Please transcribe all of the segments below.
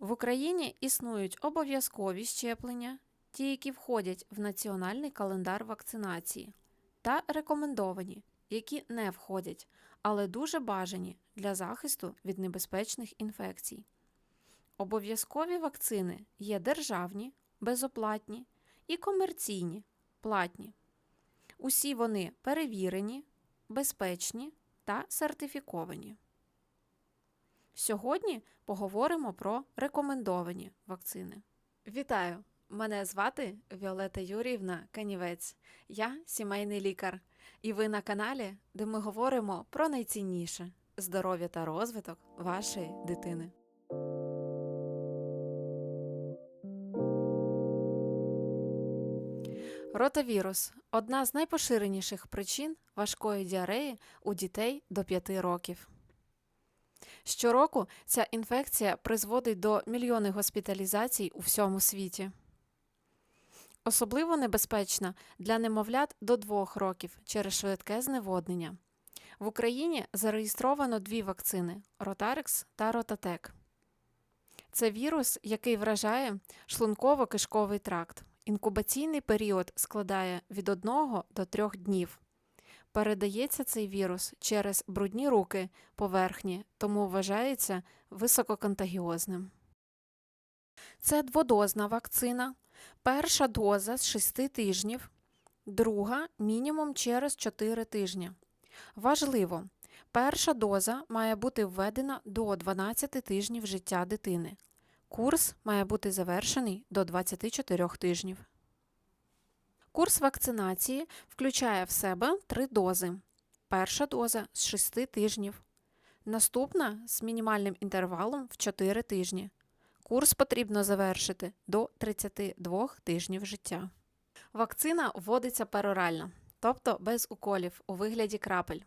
В Україні існують обов'язкові щеплення, ті, які входять в національний календар вакцинації, та рекомендовані, які не входять, але дуже бажані для захисту від небезпечних інфекцій. Обов'язкові вакцини є державні, безоплатні і комерційні, платні. Усі вони перевірені, безпечні та сертифіковані. Сьогодні поговоримо про рекомендовані вакцини. Вітаю! Мене звати Віолета Юріївна Канівець. Я сімейний лікар, і ви на каналі, де ми говоримо про найцінніше здоров'я та розвиток вашої дитини. Ротавірус одна з найпоширеніших причин важкої діареї у дітей до 5 років. Щороку ця інфекція призводить до мільйони госпіталізацій у всьому світі. Особливо небезпечна для немовлят до 2 років через швидке зневоднення. В Україні зареєстровано дві вакцини Ротарекс та Ротатек. Це вірус, який вражає шлунково-кишковий тракт. Інкубаційний період складає від 1 до 3 днів. Передається цей вірус через брудні руки поверхні, тому вважається висококонтагіозним. Це дводозна вакцина. Перша доза з 6 тижнів, друга мінімум через 4 тижні. Важливо, перша доза має бути введена до 12 тижнів життя дитини. Курс має бути завершений до 24 тижнів. Курс вакцинації включає в себе три дози. Перша доза з 6 тижнів, наступна з мінімальним інтервалом в 4 тижні. Курс потрібно завершити до 32 тижнів життя. Вакцина вводиться перорально, тобто без уколів у вигляді крапель.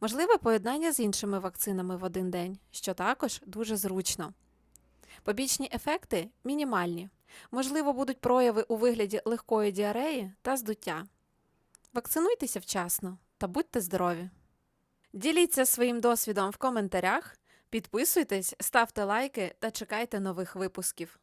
Можливе поєднання з іншими вакцинами в один день, що також дуже зручно. Побічні ефекти мінімальні. Можливо, будуть прояви у вигляді легкої діареї та здуття. Вакцинуйтеся вчасно та будьте здорові! Діліться своїм досвідом в коментарях, підписуйтесь, ставте лайки та чекайте нових випусків.